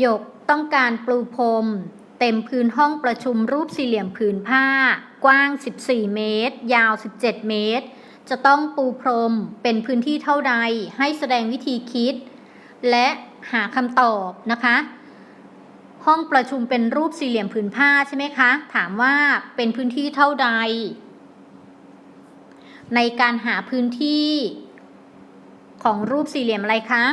หยกต้องการปลูพรมเต็มพื้นห้องประชุมรูปสี่เหลี่ยมผืนผ้า กว้าง 14 เมตร ยาว 17 เมตร จะต้องปูพรมเป็นพื้นที่เท่าใดให้แสดงวิธีคิด และหาคำตอบนะคะ ห้องประชุมเป็นรูปสี่เหลี่ยมผืนผ้าใช่ไหมคะ ถามว่าเป็นพื้นที่เท่าใด ในการหาพื้นที่ของรูปสี่เหลี่ยมอะไรคะ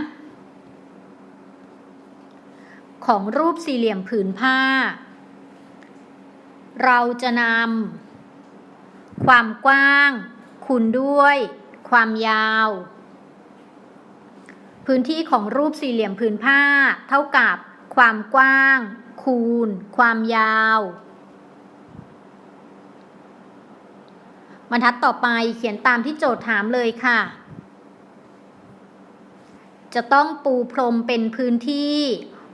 ของรูปสี่เหลี่ยมผืนผ้า เราจะนำความกว้าง คูณด้วย ความยาว พื้นที่ของรูปสี่เหลี่ยมผืนผ้า เท่ากับความกว้าง คูณ ความยาวบรรทัดต่อไปเขียนตามที่โจทย์ถามเลยค่ะ จะต้องปูพรมเป็นพื้นที่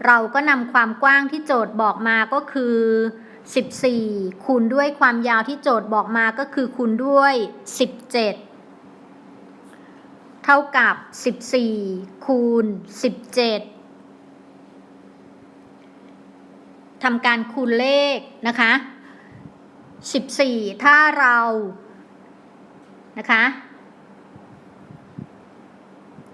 เราก็นำความกว้างที่โจทย์บอกมาก็คือ 14 คูณด้วยความยาวที่โจทย์บอกมาก็คือคูณด้วย 17 เท่ากับ 14 คูณ 17ทำการคูณเลขนะคะ 14 ถ้าเรานะคะ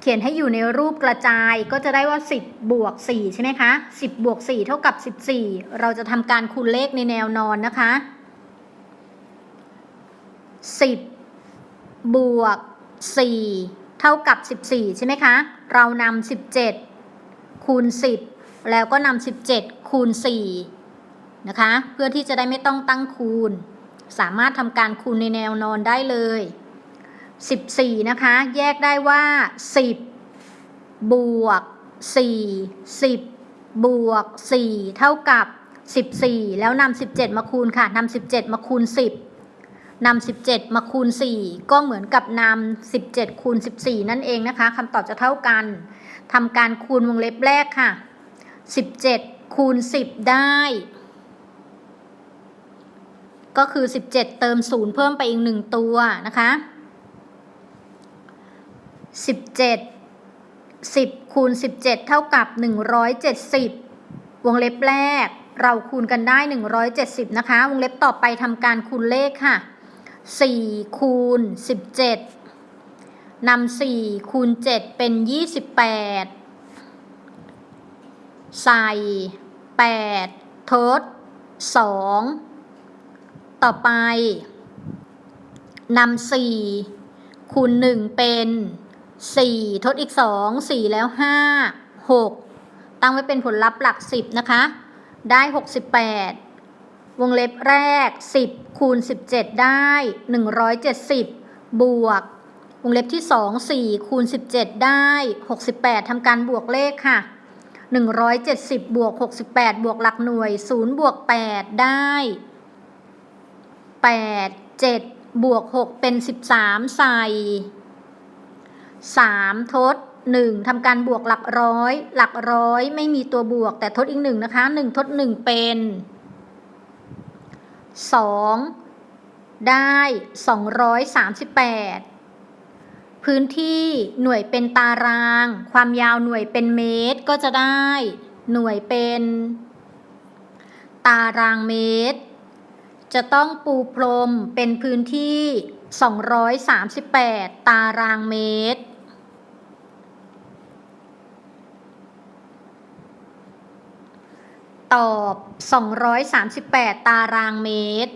ขียนให้อยู่ในรูปกระจายก็จะได้ว่า 10 บวก 4 ใช่ไหมคะ 10 บวก 4 เท่ากับ 14 เราจะทำการคูณเลขในแนวนอนนะคะ 10 บวก 4 เท่ากับ 14 ใช่ไหมคะ เรานำ17 คูณ 10 แล้วก็นำ17 คูณ 4 นะคะ เพื่อที่จะได้ไม่ต้องตั้งคูณ สามารถทำการคูณในแนวนอนได้เลย 14 นะคะ แยกได้ว่า 10 บวก 4 10 บวก 4 เท่ากับ 14 แล้วนำ17 มาคูณค่ะนำ17 มาคูณ 10นำ17 มาคูณ 4 ก็เหมือนกับนำ17 คูณ 14 นั่นเองนะคะคำตอบจะเท่ากันทำการคูณวงเล็บแรกค่ะ 17 คูณ 10 ได้ ก็คือ 17 เติม 0 เพิ่มไปอีก 1 ตัวนะคะ 17 10คูณ17เท่ากับ170วงเล็บแรก เราคูณกันได้170นะคะ วงเล็บต่อไปทำการคูณเลขค่ะ4คูณ17นำ4คูณ7เป็น28ใส่8ทด2ต่อไปนำ4คูณ1เป็น 4 ทดอีก 2 4 แล้ว 5 6 ตั้งไว้เป็นผลลัพธ์หลัก 10 นะคะ ได้ 68 วงเล็บแรก 10 คูณ 17 ได้ 170 บวก วงเล็บที่ 2 4 คูณ 17 ได้ 68 ทำการบวกเลขค่ะ 170 บวก 68 บวกหลักหน่วย 0 บวก 8 ได้ 8 7 บวก 6 เป็น 13 ใส่ 3 ทด 1ทำการบวกหลักร้อย หลักร้อยไม่มีตัวบวก แต่ทดอีก 1 นะคะ 1 ทด 1 เป็น 2 ได้ 238พื้นที่หน่วยเป็นตาราง ความยาวหน่วยเป็นเมตรก็จะได้ หน่วยเป็น ตารางเมตร จะต้องปูพรมเป็นพื้นที่ 238 ตารางเมตร ตอบ 238 ตารางเมตร